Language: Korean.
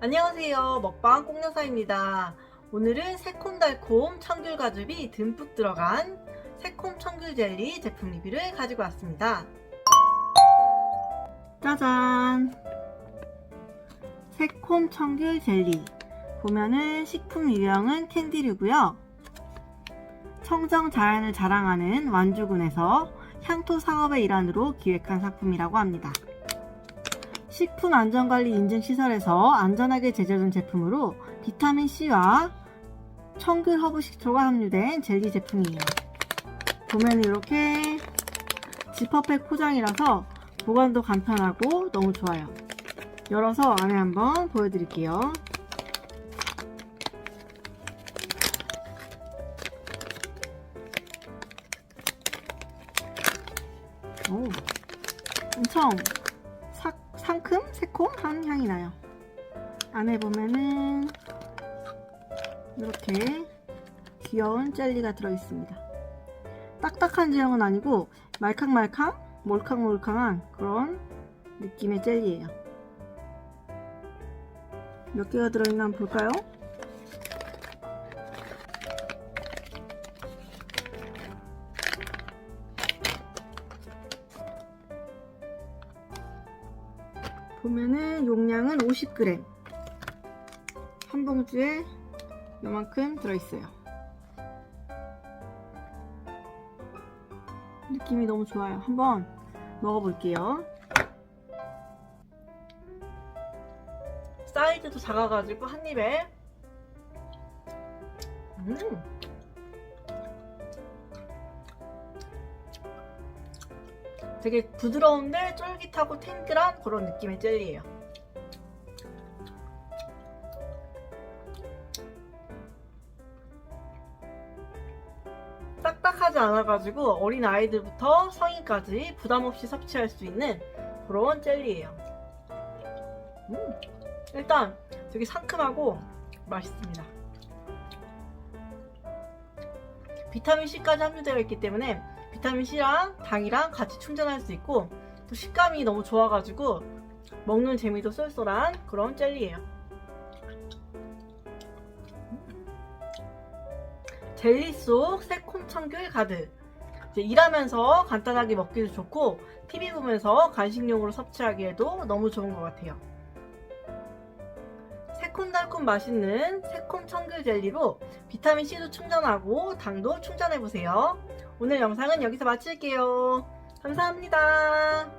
안녕하세요. 먹방 꽁여사입니다. 오늘은 새콤달콤 청귤 가죽이 듬뿍 들어간 새콤 청귤 젤리 제품 리뷰를 가지고 왔습니다. 짜잔! 새콤 청귤 젤리. 보면은 식품 유형은 캔디류고요. 청정 자연을 자랑하는 완주군에서 향토 사업의 일환으로 기획한 상품이라고 합니다. 식품안전관리 인증시설에서 안전하게 제조된 제품으로 비타민C와 청귤 허브 식초가 함유된 젤리 제품이에요. 보면 이렇게 지퍼백 포장이라서 보관도 간편하고 너무 좋아요. 열어서 안에 한번 보여드릴게요. 오, 엄청 사, 상큼? 새콤한 향이 나요. 안에 보면은 이렇게 귀여운 젤리가 들어있습니다. 딱딱한 제형은 아니고 말캉말캉, 몰캉몰캉한 그런 느낌의 젤리예요. 몇 개가 들어있나 볼까요? 보면은 용량은 50g. 한 봉지에 요만큼 들어있어요. 느낌이 너무 좋아요. 한번 먹어볼게요. 사이즈도 작아가지고 한 입에 음. 되게 부드러운데 쫄깃하고 탱글한 그런 느낌의 젤리예요. 딱딱하지 않아가지고 어린 아이들부터 성인까지 부담 없이 섭취할 수 있는 그런 젤리예요. 음, 일단 되게 상큼하고 맛있습니다. 비타민 C까지 함유되어 있기 때문에 비타민 C랑 당이랑 같이 충전할 수 있고 또 식감이 너무 좋아가지고 먹는 재미도 쏠쏠한 그런 젤리예요. 젤리 속 새콤 청귤 가득. 일하면서 간단하게 먹기도 좋고 TV 보면서 간식용으로 섭취하기에도 너무 좋은 것 같아요. 새콤달콤 맛있는 새콤 청귤 젤리로 비타민 C도 충전하고 당도 충전해 보세요. 오늘 영상은 여기서 마칠게요. 감사합니다.